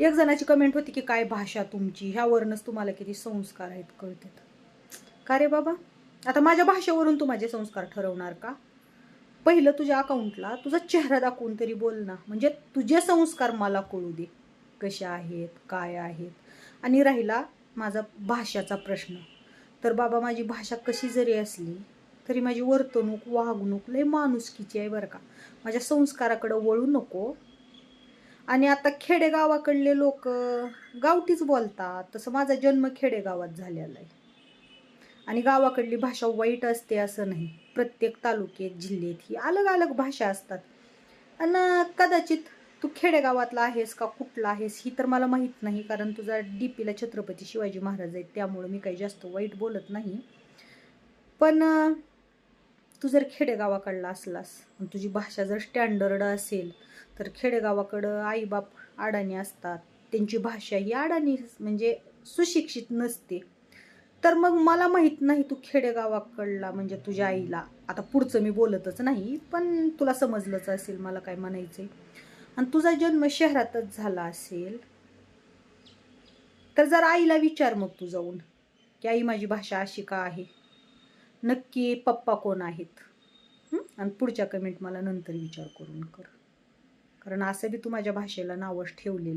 एक जणाची कमेंट होती की काय भाषा तुमची? ह्यावरूनच तुम्हाला किती संस्कार आहेत कळतात. का रे बाबा? आता माझ्या भाषेवरून तू माझे संस्कार ठरवणार का? पहिलं तुझ्या अकाउंटला तुझा चेहरा दाखवून तरी बोल ना. म्हणजे तुझे संस्कार मला कळू दे. कसे आहेत? काय आहेत? आणि राहिला माझा भाषाचा प्रश्न. तर बाबा माझी भाषा कशी जरी असली तरी माझी वर्तणूक वागणूक लय माणुसकीची आहे बरं का. माझ्या संस्काराकडं वळू नको. आणि आता खेडेगावाकडले लोक गावठीच बोलतात. तसं माझा जन्म खेडेगावात झालेला आहे. आणि गावाकडली भाषा वाईट असते असं नाही. प्रत्येक तालुक्यात जिल्ह्यात ही अलग अलग भाषा असतात. आणि कदाचित तू खेडेगावातला आहेस का कुठला आहेस ही तर मला माहीत नाही कारण तुझा डी पीला छत्रपती शिवाजी महाराज आहेत त्यामुळे मी काही जास्त वाईट बोलत नाही. पण तू जर खेडेगावाकडला असलास तुझी भाषा जर स्टँडर्ड असेल तर खेडेगावाकडं आईबाप अडाणी असतात. त्यांची भाषा ही अडाणी म्हणजे सुशिक्षित नसते. तर मग मला माहीत नाही तू खेडेगावाकडला म्हणजे तुझ्या आईला. आता पुढचं मी बोलतच नाही पण तुला समजलंच असेल मला काय म्हणायचंय. आणि तुझा जन्म शहरातच झाला असेल. तर जर आईला विचार मग तू जाऊन की आई माझी भाषा अशी का आहे? नक्की पप्पा कोण आहेत? आणि पुढच्या कमेंट मला नंतर विचार करून कर. कारण असं बी तू माझ्या भाषेला नावच ठेवलेलं